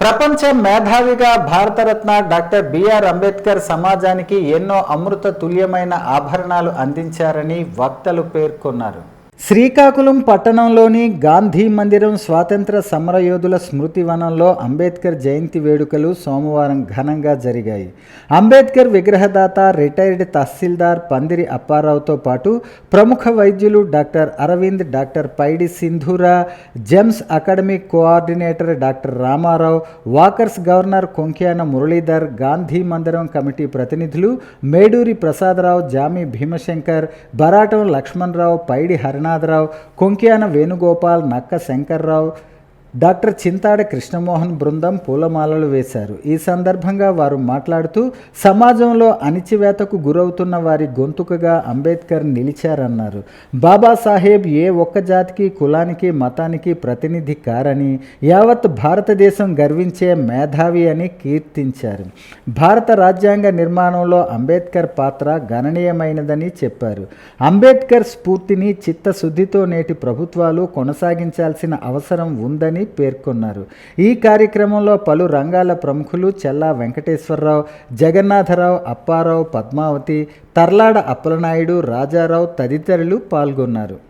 ప్రపంచ మేధావిగా Bharat Ratna doctor BR Ambedkar సమాజానికి ఎన్నో అమృత తుల్యమైన ఆభరణాలు అందించారని వక్తలు పేర్కొన్నారు. శ్రీకాకుళం పట్టణంలోని గాంధీ మందిరం స్వాతంత్ర సమరయోధుల స్మృతి వనంలో అంబేద్కర్ జయంతి వేడుకలు సోమవారం ఘనంగా జరిగాయి. అంబేద్కర్ విగ్రహదాత రిటైర్డ్ తహసీల్దార్ పందిరి అప్పారావుతో పాటు ప్రముఖ వైద్యులు doctor Aravind doctor Paidi Sindhura GEMS academic coordinator doctor Ramarao walkers governor Konkyana Muralidhar Gandhi Mandiram committee ప్రతినిధులు మేడూరి ప్రసాదరావు జామి భీమశంకర్ బరాటం లక్ష్మణరావు పైడి హరినాథరావు కొంక్యాన వేణుగోపాల్ నక్క శంకర్రావు డాక్టర్ చింతాడ కృష్ణమోహన్ బృందం పూలమాలలు వేశారు. ఈ సందర్భంగా వారు మాట్లాడుతూ సమాజంలో అణిచివేతకు గురవుతున్న వారి గొంతుకగా అంబేద్కర్ నిలిచారన్నారు. బాబాసాహెబ్ ఏ ఒక్క జాతికి కులానికి మతానికి ప్రతినిధి కారని యావత్ భారతదేశం గర్వించే మేధావి అని కీర్తించారు. భారత రాజ్యాంగ నిర్మాణంలో అంబేద్కర్ పాత్ర గణనీయమైనదని చెప్పారు. అంబేద్కర్ స్ఫూర్తిని చిత్తశుద్ధితో నేటి ప్రభుత్వాలు కొనసాగించాల్సిన అవసరం ఉందని పేర్కొన్నారు. ఈ కార్యక్రమంలో పలు రంగాల ప్రముఖులు చెల్లా వెంకటేశ్వరరావు జగన్నాథరావు అప్పారావు పద్మావతి తర్లాడ అప్పలనాయుడు రాజారావు తదితరులు పాల్గొన్నారు.